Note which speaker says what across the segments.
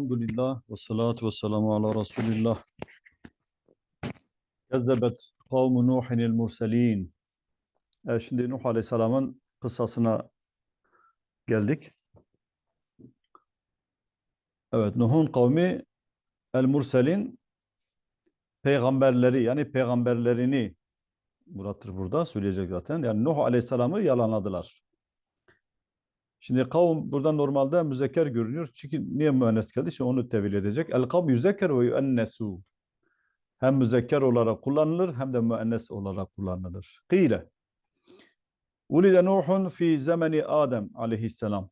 Speaker 1: Elhamdülillah ve salatu ve selamu ala Resulillah. Kezzebet kavmu Nuhinil murselin. Evet, şimdi Nuh Aleyhisselam'ın kıssasına geldik. Evet, Nuh'un kavmi El Murselin peygamberleri yani peygamberlerini Murat'tır burada söyleyecek zaten. Yani Nuh Aleyhisselam'ı yalanladılar. Şimdi kavm burada normalde müzekker görünüyor. Çünkü niye müennes geldi? Şimdi onu tevil edecek. El kavm yüzekker ve yüennesu. Hem müzekker olarak kullanılır hem de müennes olarak kullanılır. Kıyle. Ulide Nuhun fi zemeni Adem aleyhisselam.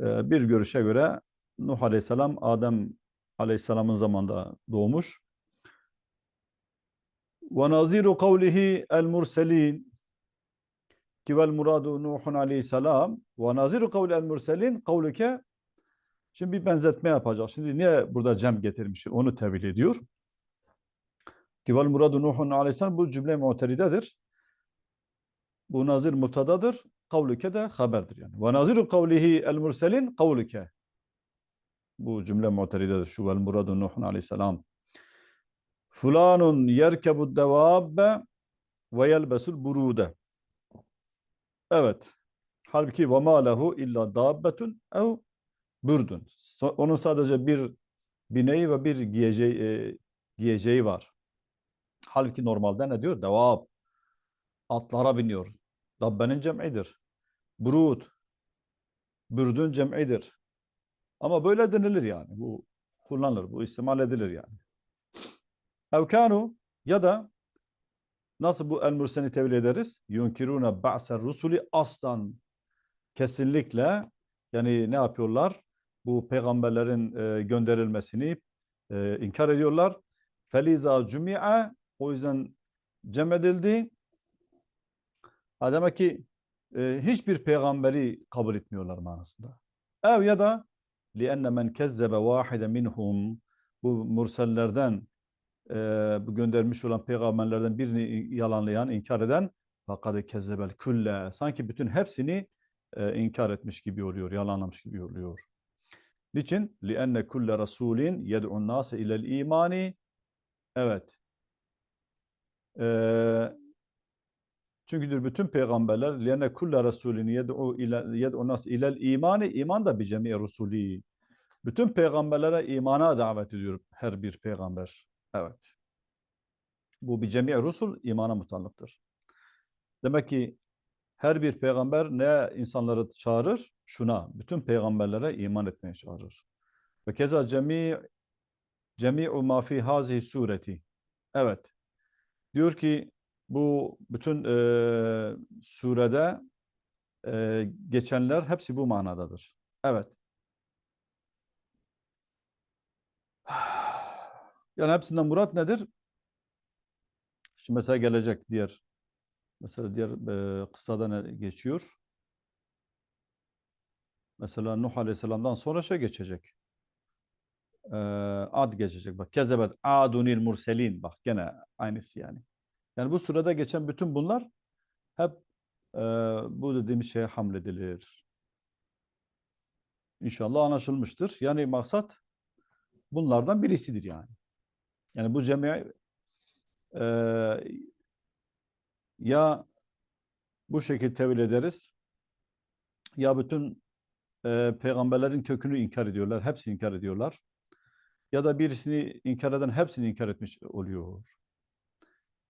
Speaker 1: Ee, bir görüşe göre Nuh aleyhisselam Adem aleyhisselamın zamanında doğmuş. Ve naziru kavlihi el murselin ki vel muradu Nuhun aleyhisselam ve naziru kavli el murselin kavluke Şimdi bir benzetme yapacak. Şimdi niye burada cem getirmiş? Onu tevil ediyor. Ki vel muradu Nuhun aleyhisselam bu cümle muteridedir. Bu nazir mutadadır. Kavluke de haberdir yani. Ve naziru kavlihi el murselin kavluke. Bu cümle muteridedir. Şu vel muradu Nuhun aleyhisselam. Fulanun yerkebu devabbe ve yelbesul burude. Evet. Halbuki ve ma lehu illa dabbetun ev burdun. So- Onun sadece bir bineği ve bir giyeceği, e, giyeceği var. Halbuki normalde ne diyor? Devab. Atlara biniyor. Dabbenin cem'idir. Burud. Bürdün cem'idir. Ama böyle denilir yani. Bu kullanılır. Bu istimal edilir yani. Evkanu ya da nasıl bu el-mürseni tevil ederiz? Yunkiruna ba'ser rusuli aslan kesinlikle yani ne yapıyorlar? Bu peygamberlerin e, gönderilmesini e, inkar ediyorlar. Feliza cumi'a o yüzden cem edildi. Ha demek ki e, hiçbir peygamberi kabul etmiyorlar manasında. Ev ya da lienne men kezzebe vahide minhum bu mursellerden e, bu göndermiş olan peygamberlerden birini yalanlayan, inkar eden fakat kezzebel külle sanki bütün hepsini e, inkar etmiş gibi oluyor, yalanlamış gibi oluyor. Niçin? لِأَنَّ كُلَّ رَسُولٍ يَدْعُ النَّاسَ اِلَى الْا۪يمَانِ Evet. Ee, çünkü diyor bütün peygamberler لِأَنَّ كُلَّ رَسُولٍ يَدْعُ اِلَى يَدْعُ النَّاسَ اِلَى الْا۪يمَانِ İman da bir cemi Resulü. Bütün peygamberlere imana davet ediyor her bir peygamber. Evet. Bu bir cemi Resul imana mutallıktır. Demek ki her bir peygamber ne insanları çağırır? Şuna, bütün peygamberlere iman etmeye çağırır. Ve keza cemi cemi'u ma fi hazihi sureti. Evet. Diyor ki bu bütün e, surede e, geçenler hepsi bu manadadır. Evet. Yani hepsinden murat nedir? Şimdi mesela gelecek diğer mesela diğer e, kıssada ne geçiyor? Mesela Nuh Aleyhisselam'dan sonra şey geçecek. Ee, Ad geçecek. Bak kezebet adunil murselin. Bak gene aynısı yani. Yani bu sırada geçen bütün bunlar hep e, bu dediğimiz şeye hamledilir. İnşallah anlaşılmıştır. Yani maksat bunlardan birisidir yani. Yani bu cemi e, ya bu şekilde tevil ederiz ya bütün e, peygamberlerin kökünü inkar ediyorlar. Hepsini inkar ediyorlar. Ya da birisini inkar eden hepsini inkar etmiş oluyor.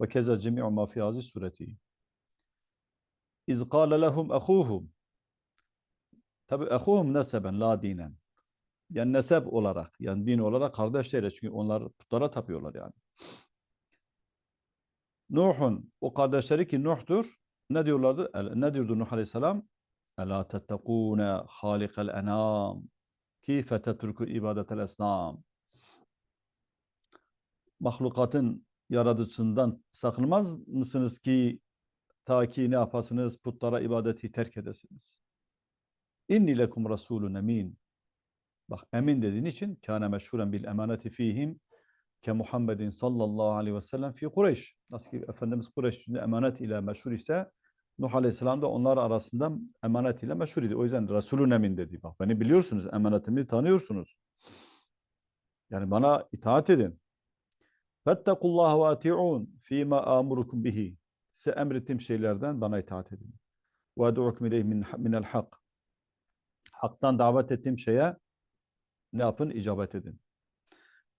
Speaker 1: Ve keza cemi'u ma fi hazi sureti. İz kâle lehum ehuhum. Tabi ehuhum neseben la dinen. Yani nesep olarak, yani din olarak kardeşleriyle. Çünkü onlar putlara tapıyorlar yani. Nuh'un o kardeşleri ki Nuh'tur. Ne diyorlardı? Ne diyordu Nuh Aleyhisselam? Ela tettekûne hâlikel enâm. Kîfe tetruku ibadetel esnâm. Mahlukatın yaratıcısından sakınmaz mısınız ki ta ki ne yapasınız putlara ibadeti terk edesiniz. İnni lekum rasulun emin. Bak emin dediğin için kâne meşhuren bil emaneti fihim ke Muhammedin sallallahu aleyhi ve sellem fi Kureyş. Nasıl ki Efendimiz Kureyş içinde emanet ile meşhur ise Nuh Aleyhisselam da onlar arasında emanetiyle meşhur idi. O yüzden Resulün emin dedi. Bak beni biliyorsunuz, emanetimi tanıyorsunuz. Yani bana itaat edin. Fettekullaha ve ati'un fîmâ âmurukum bihi. Size emrettiğim şeylerden bana itaat edin. Ve ed'ukum ileyh min, minel hak. Haktan davet ettiğim şeye ne yapın? İcabet edin.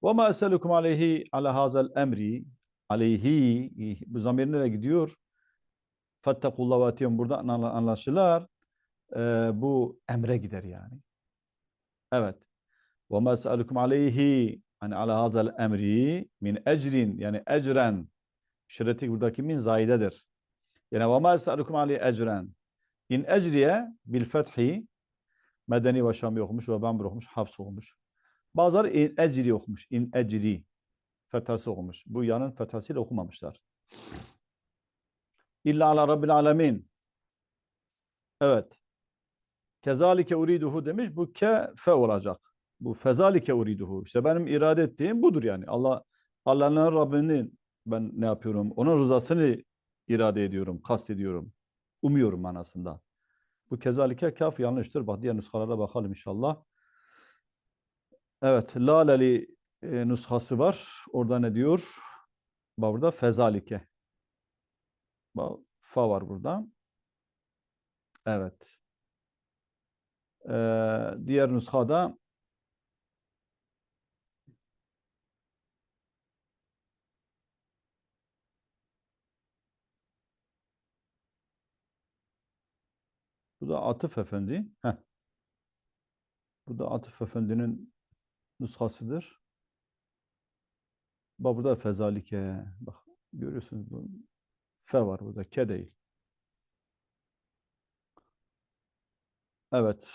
Speaker 1: Ma eselukum aleyhi ala hazal emri aleyhi bu zamir nereye gidiyor? Fettekullah ve atiyon burada anlaşılar. Ee, bu emre gider yani. Evet. Ve ma eselukum aleyhi hani ala hazal emri min ecrin yani ecren şireti buradaki min zaidedir. Yani ve ma eselukum aleyhi in ecriye bil fethi medeni ve şami okumuş ve ben okumuş hafs okumuş. Bazıları in ecri okumuş. In ecri. Fethası okumuş. Bu yanın fethasıyla okumamışlar. İlla ala rabbil alemin. Evet. Kezalike uriduhu demiş. Bu ke fe olacak. Bu fezalike uriduhu. İşte benim irade ettiğim budur yani. Allah Allah'ın Rabbinin ben ne yapıyorum? Onun rızasını irade ediyorum, kast ediyorum. Umuyorum manasında. Bu kezalike kaf yanlıştır. Bak diğer nüshalara bakalım inşallah. Evet, Laleli e, nushası var. Orada ne diyor? Bak burada fezalike. Bak, fa var burada. Evet. Ee, diğer nushada Bu da Atıf Efendi. Heh. Bu da Atıf Efendi'nin nushasıdır. Bak burada fezalike. Bak görüyorsunuz bu fe var burada. Ke değil. Evet.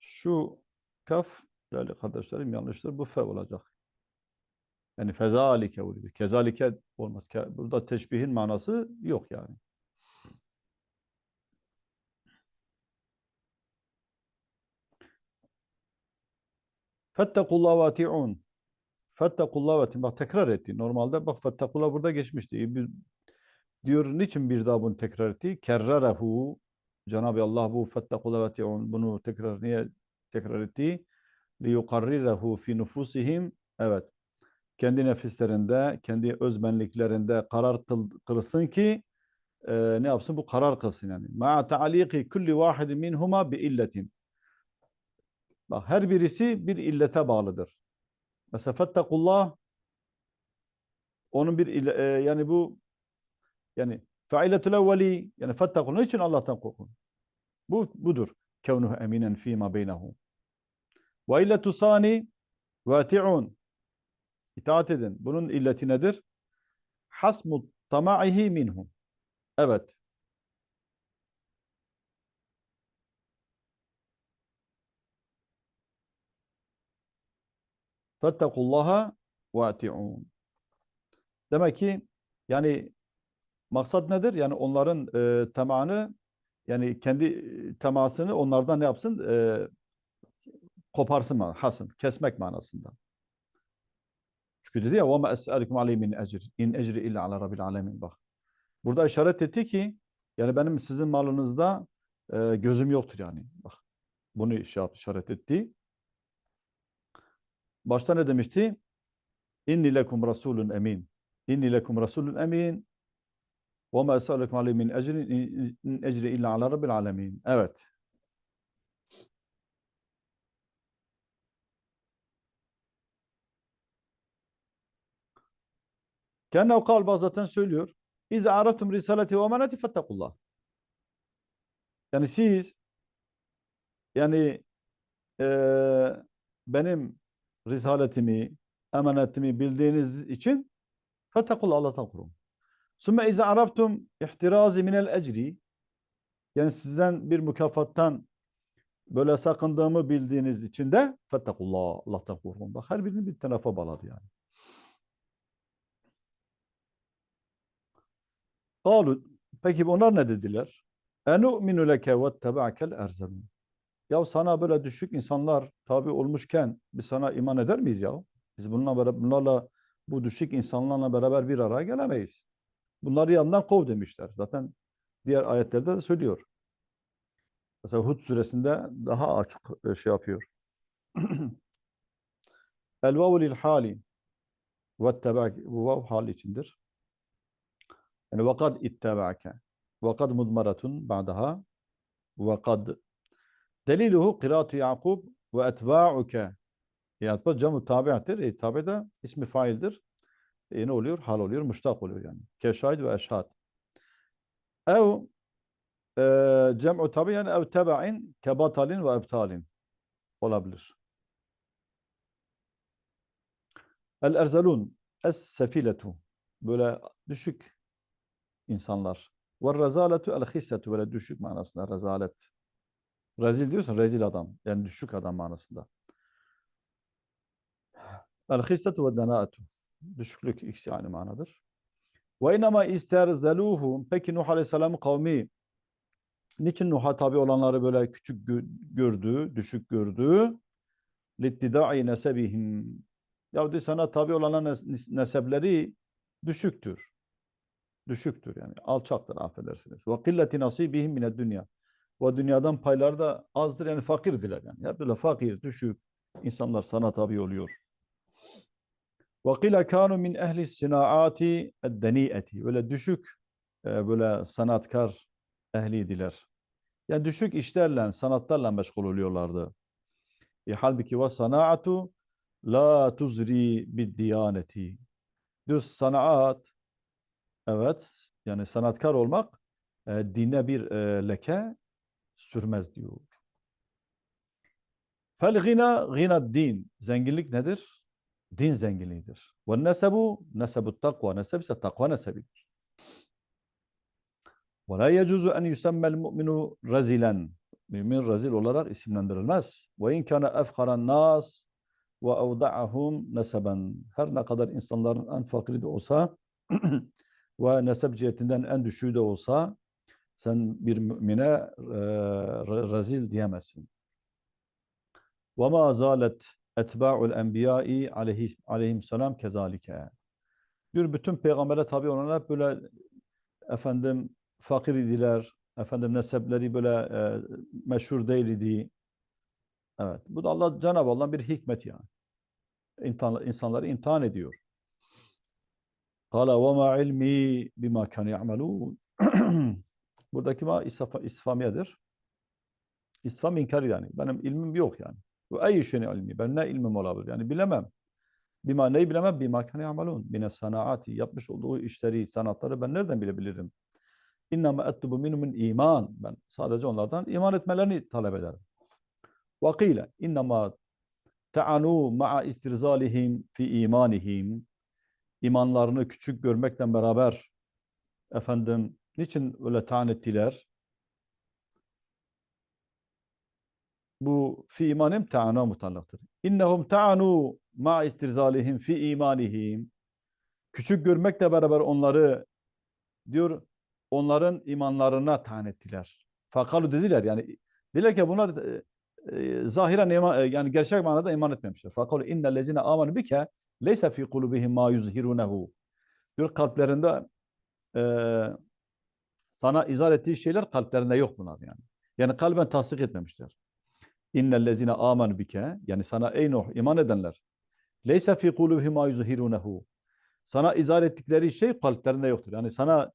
Speaker 1: Şu kaf değerli kardeşlerim yanlıştır. Bu fe olacak. Yani fezalike oluyor. Kezalike olmaz. Burada teşbihin manası yok yani. Fettekullah ve ati'un. Fettekullah ve ati'un. Bak tekrar etti. Normalde bak fettekullah burada geçmişti. Bir, diyor niçin bir daha bunu tekrar etti? Kerrerehu. Cenab-ı Allah bu fettekullah ve ati'un. Bunu tekrar niye tekrar etti? Liyukarrirehu fi nufusihim. Evet. Kendi nefislerinde, kendi özbenliklerinde karar kılsın ki e, ne yapsın? Bu karar kılsın yani. Ma ta'aliki kulli vahidin minhuma bi illetin. Bak her birisi bir illete bağlıdır. Mesela fettekullah onun bir ille, e, yani bu yani failetul evveli yani fettekullah için Allah'tan korkun. Bu budur. Kevnuhu eminen fîmâ beynehu. Ve illetu sani vâti'un. İtaat edin. Bunun illeti nedir? Hasmu tama'ihi minhum. Evet. Fettekullaha ve ati'un. Demek ki yani maksat nedir? Yani onların e, tamağını yani kendi e, temasını onlardan ne yapsın? E, koparsın, hasın, kesmek manasında. Çünkü dedi ya وَمَا أَسْأَلِكُمْ عَلَيْهِ مِنْ اَجْرٍ اِنْ اَجْرِ اِلَّا عَلَى رَبِّ الْعَالَمِينَ Bak. Burada işaret etti ki yani benim sizin malınızda e, gözüm yoktur yani. Bak. Bunu şey yaptı, işaret etti. Başta ne demişti? İnni lekum rasulun emin. İnni lekum rasulun emin. Ve ma esalukum aleyhi min ecrin in ecri illa ala rabbil alemin. Evet. Kenne kal zaten söylüyor. İz aratum risaleti ve emaneti fettakullah. Yani siz yani e, benim risaletimi, emanetimi bildiğiniz için fetekul Allah'tan korun. Sümme ize araftum ihtirazi minel ecri yani sizden bir mükafattan böyle sakındığımı bildiğiniz için de fettekullah Allah'tan korkun. Bak her birini bir tarafa bağladı yani. Kalu peki onlar ne dediler? Enu'minu leke ve teba'kel erzemun. Ya sana böyle düşük insanlar tabi olmuşken biz sana iman eder miyiz ya? Biz bununla beraber, bunlarla bu düşük insanlarla beraber bir araya gelemeyiz. Bunları yanından kov demişler. Zaten diğer ayetlerde de söylüyor. Mesela Hud suresinde daha açık e, şey yapıyor. El vavu lil hali ve bu vav hal içindir. Yani ve kad ittaba'ke ve kad mudmaratun ba'daha ve kad deliluhu kıraatu Yakub ve etba'uke yani bu camu tabi'atir. E, tabi de ismi faildir. E, ne oluyor? Hal oluyor. Muştak oluyor yani. Keşahid ve eşhad. Ev e, cem'u tabi yani ev teba'in kebatalin ve ebtalin olabilir. El erzalun es sefiletu böyle düşük insanlar. Ve rezaletu el hissetu böyle düşük manasında rezalet. Rezil diyorsun rezil adam. Yani düşük adam manasında. El hissetu ve denaatu. Düşüklük ikisi aynı manadır. Ve inema isterzeluhum. Peki Nuh Aleyhisselam'ın kavmi niçin Nuh'a tabi olanları böyle küçük gördü, düşük gördü? Littidai nesebihim. Yahudi sana tabi olanların nesepleri düşüktür. Düşüktür yani. Alçaktır affedersiniz. Ve killeti nasibihim mined dünya Ve dünyadan payları da azdır yani fakirdiler yani. Ya böyle fakir, düşük insanlar sana tabi oluyor. وَقِيلَ كَانُوا مِنْ اَهْلِ السِّنَاعَاتِ الدَّنِيئَةِ Böyle düşük, e, böyle sanatkar ehliydiler. Yani düşük işlerle, sanatlarla meşgul oluyorlardı. E, halbuki ve sanaatu la tuzri bid diyaneti. Düz sanaat, evet, yani sanatkar olmak e, dine bir e, leke sürmez diyor. Fel gina gina din. Zenginlik nedir? din zenginliğidir. Ve nesebu nesebu takva. Neseb ise takva nesebidir. Ve la yecuzu en yusemmel mu'minu rezilen. Mümin rezil olarak isimlendirilmez. Ve in kana efharan nas ve evda'ahum neseben. Her ne kadar insanların en fakiri de olsa ve nesep cihetinden en düşüğü de olsa sen bir mümine e, rezil diyemezsin. Ve ma zalet etba'ul enbiyai aleyhi, aleyhisselam kezalike. Diyor bütün peygambere tabi olanlar hep böyle efendim fakir idiler. Efendim nesepleri böyle e, meşhur değildi. Evet. Bu da Allah Cenab-ı Allah'ın bir hikmet yani. İnsan, insanları imtihan ediyor. Ve ma ilmi bima kan ya'malun. Buradaki ma istifamiyedir. İstifam inkar yani. Benim ilmim yok yani. Ve ey şeyin ilmi. Ben ne ilmim olabilir? Yani bilemem. Bima neyi bilemem? Bima kâne yamalun. Mine sanaati. Yapmış olduğu işleri, sanatları ben nereden bilebilirim? İnnama ettubu minhumun iman. Ben sadece onlardan iman etmelerini talep ederim. Vakile innama ta'anu ma'a istirzalihim fi imanihim. İmanlarını küçük görmekle beraber efendim niçin öyle taan ettiler? bu fi imanim ta'ana mutallaktır. İnnehum ta'anu ma istirzalihim fi imanihim. Küçük görmekle beraber onları diyor onların imanlarına taan ettiler. Fakalu dediler yani dediler ki bunlar e, e, zahiren iman, e, yani gerçek manada iman etmemişler. Fakalu innellezine amanu bike leysa fi kulubihim ma yuzhirunehu. Diyor kalplerinde e, sana izah ettiği şeyler kalplerinde yok bunlar yani. Yani kalben tasdik etmemişler. İnnellezine amanu bike yani sana ey Nuh iman edenler leyse fi kulubihim ma sana izah ettikleri şey kalplerinde yoktur. Yani sana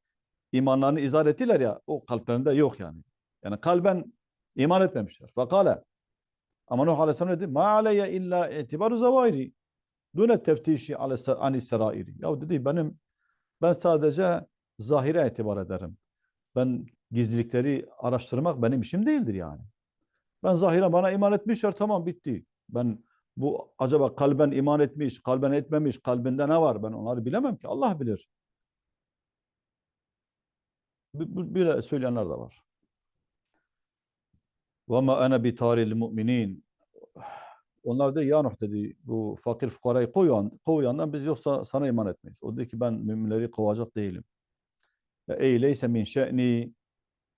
Speaker 1: imanlarını izah ettiler ya o kalplerinde yok yani. Yani kalben iman etmemişler. Fakale ama Nuh Aleyhisselam dedi ma aleyye illa itibaru zavahiri dune teftişi ani serairi. Ya dedi benim ben sadece zahire itibar ederim. Ben gizlilikleri araştırmak benim işim değildir yani. Ben zahire bana iman etmişler tamam bitti. Ben bu acaba kalben iman etmiş, kalben etmemiş, kalbinde ne var ben onları bilemem ki. Allah bilir. Böyle söyleyenler de var. وَمَا أَنَا بِتَارِ الْمُؤْمِنِينَ Onlar da ya Nuh dedi bu fakir fukarayı koyan, koyandan biz yoksa sana iman etmeyiz. O dedi ki ben müminleri kovacak değilim. Ey leyse min şe'ni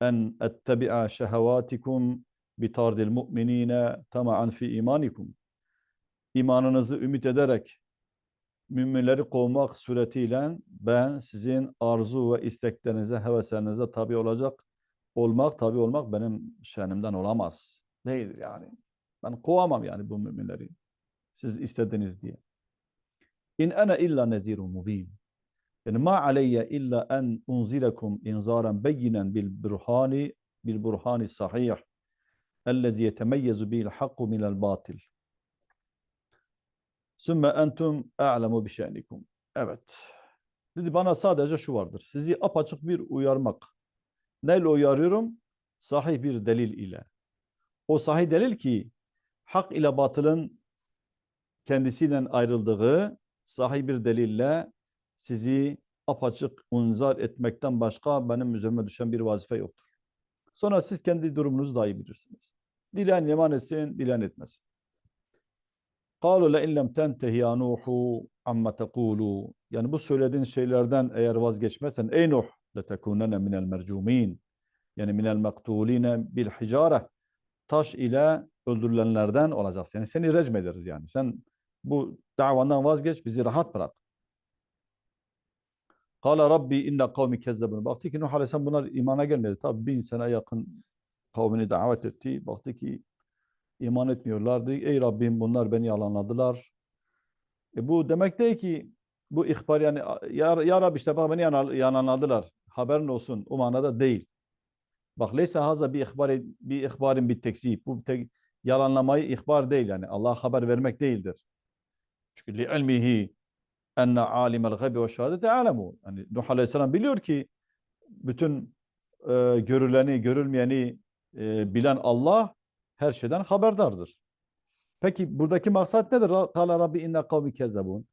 Speaker 1: en ettebi'a şehevatikum bitardil mu'minine tama'an fi imanikum. İmanınızı ümit ederek müminleri kovmak suretiyle ben sizin arzu ve isteklerinize, heveslerinize tabi olacak olmak, tabi olmak benim şenimden olamaz. Değil yani. Ben kovamam yani bu müminleri. Siz istediniz diye. İn ana illa nezirun mubin. Yani ma aleyye illa en unzilekum inzaran beyinen bil burhani bil burhani sahih ellezî yetemeyyezu bil hakku minel batil. Sümme entum a'lemu bi şe'nikum. Evet. Dedi bana sadece şu vardır. Sizi apaçık bir uyarmak. Neyle uyarıyorum? Sahih bir delil ile. O sahih delil ki hak ile batılın kendisiyle ayrıldığı sahih bir delille sizi apaçık unzar etmekten başka benim üzerime düşen bir vazife yoktur. Sonra siz kendi durumunuzu daha iyi bilirsiniz. Dilen iman etsin, dilen etmesin. قَالُوا لَاِنْ لَمْ تَنْتَهِ يَا نُوحُ عَمَّ تَقُولُوا Yani bu söylediğin şeylerden eğer vazgeçmezsen ey Nuh لَتَكُونَنَ مِنَ الْمَرْجُومِينَ Yani minel maktuline bil hicare taş ile öldürülenlerden olacaksın. Yani seni recm ederiz yani. Sen bu davandan vazgeç, bizi rahat bırak. Kale Rabbi inne kavmi kezzebun. Baktı ki Nuh Aleyhisselam bunlar imana gelmedi. Tabi bin sene yakın kavmini davet etti. Baktı ki iman etmiyorlardı. Ey Rabbim bunlar beni yalanladılar. E bu demek değil ki bu ihbar yani ya, ya Rabbi işte bak beni yalanladılar. Haberin olsun. O manada değil. Bak leyse haza bir ihbar bir ihbarin bir tekzip. Bu tek, yalanlamayı ihbar değil yani. Allah haber vermek değildir. Çünkü li ilmihi enne alimel gaybi ve şehadeti alemu. Yani Nuh Aleyhisselam biliyor ki bütün e, görüleni, görülmeyeni e, bilen Allah her şeyden haberdardır. Peki buradaki maksat nedir? Kâle Rabbi inne kavmi kezzebun.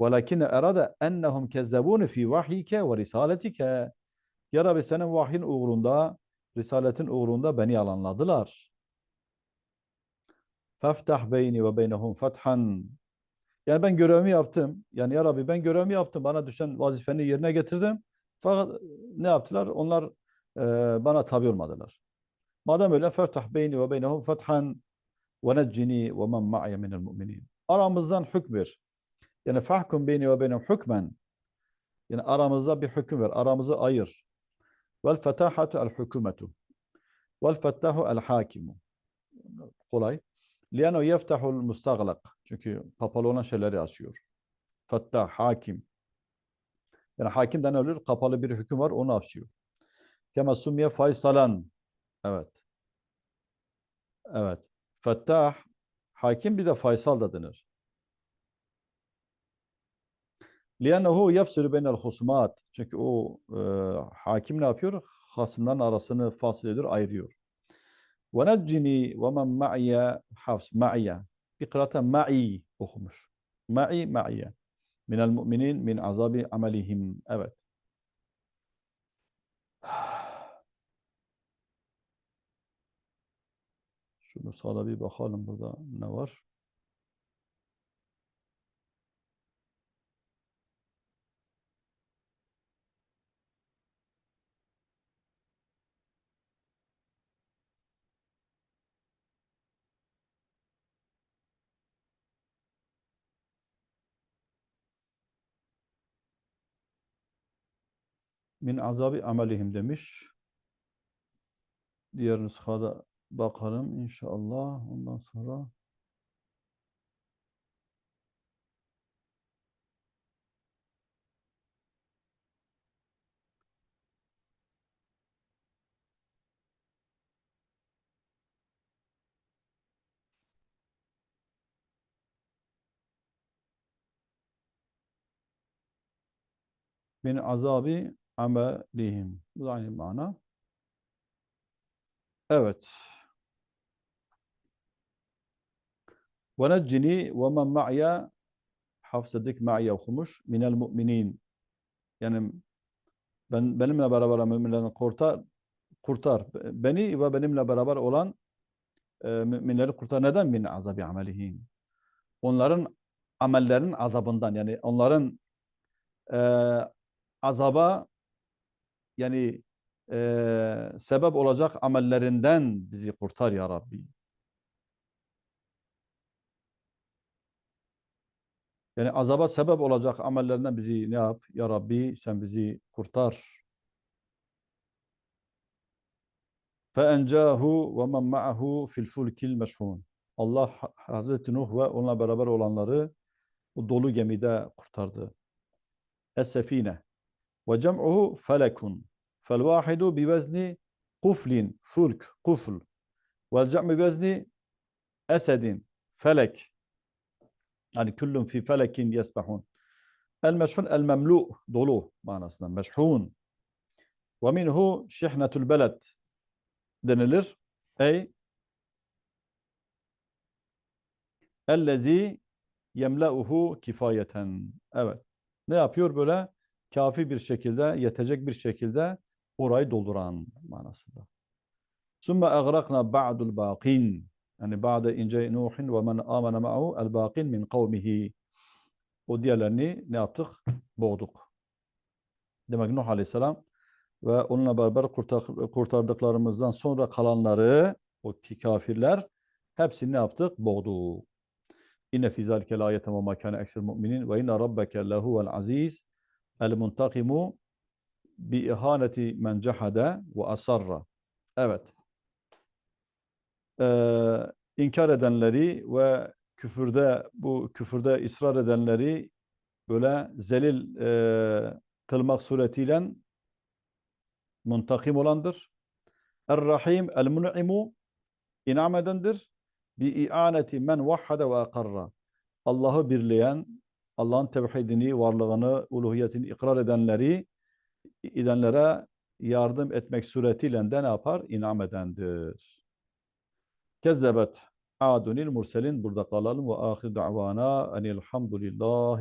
Speaker 1: Velakine erade ennehum kezzebun fi vahyike ve risaletike. Ya Rabbi senin vahyin uğrunda, risaletin uğrunda beni yalanladılar. Feftah beyni ve beynehum fethan. Yani ben görevimi yaptım. Yani ya Rabbi ben görevimi yaptım. Bana düşen vazifeni yerine getirdim. Fakat ne yaptılar? Onlar e, bana tabi olmadılar. Madem öyle feftah beyni ve beynehum fethan ve neccini ve men ma'ye minel mu'minin. Aramızdan hükmür. Yani fahkum beyni ve beynehum hükmen. Yani aramızda bir hüküm ver. Aramızı ayır. Vel fetahatu el hükümetu. Vel fettahu el hakimu. Kolay. Liyano yeftahul mustaglak. Çünkü kapalı olan şeyleri açıyor. Fettah, hakim. Yani hakimden ölür, kapalı bir hüküm var, onu açıyor. Kema sumye faysalan. Evet. Evet. Fettah, hakim bir de faysal da denir. Liyannehu yefsir beynel husumat. Çünkü o e, hakim ne yapıyor? Hasımların arasını fasıl ediyor, ayırıyor. Ve neccini ve men ma'ye hafs, ma'ye. Bir kıraata ma'i okumuş. Ma'i, ma'ye. Minel mu'minin min azabi amelihim. Evet. Şunu sağda bir bakalım burada ne var. Min azabi amelihim demiş. Diğer nüshada bakalım inşallah. Ondan sonra min azabi amelihim. Bu da aynı mana. Evet. Ve neccini ve men ma'ya hafsadik ma'ya okumuş. Minel mu'minin. Yani ben benimle beraber müminlerini kurtar, kurtar. Beni ve benimle beraber olan e, müminleri kurtar. Neden? Min azabi amelihim. Onların amellerin azabından yani onların e, azaba yani e, sebep olacak amellerinden bizi kurtar ya Rabbi. Yani azaba sebep olacak amellerinden bizi ne yap? Ya Rabbi sen bizi kurtar. فَاَنْجَاهُ وَمَنْ مَعَهُ فِي الْفُلْكِ الْمَشْحُونَ Allah Ha- Hazreti Nuh ve onunla beraber olanları o dolu gemide kurtardı. Es-sefine ve cem'uhu felekun fel vahidu bi vezni kuflin fulk kufl vel cem'u bi vezni esedin felek yani küllün fi felekin yesbahun el meşhun el memlu dolu manasında meşhun ve minhu şihnetul beled denilir ey ellezî yemla'uhu kifayeten. Evet. Ne yapıyor böyle? Kafi bir şekilde, yetecek bir şekilde orayı dolduran manasında. Sümme agraqna ba'dul baqin. Yani ba'de ince Nuhin ve men amene ma'hu el baqin min kavmihi. O diğerlerini ne yaptık? Boğduk. Demek Nuh Aleyhisselam ve onunla beraber kurtar- kurtardıklarımızdan sonra kalanları, o kafirler, hepsini ne yaptık? Boğduk. İnne fî zâlike lâyeten ve mâ kâne ekser mu'minin ve inne rabbeke lehuvel aziz el muntakimu bi ihaneti men cehade ve asarra. Evet. Ee, inkar edenleri ve küfürde bu küfürde ısrar edenleri böyle zelil e, kılmak suretiyle muntakim olandır. Er-Rahim el-Mun'imu inam edendir. Bi i'aneti men vahhade ve akarra. Allah'ı birleyen, Allah'ın tevhidini, varlığını, uluhiyetini ikrar edenleri, edenlere yardım etmek suretiyle de ne yapar? İnam edendir. Kezzebet adunil murselin burada kalalım ve ahir da'vana enilhamdülillah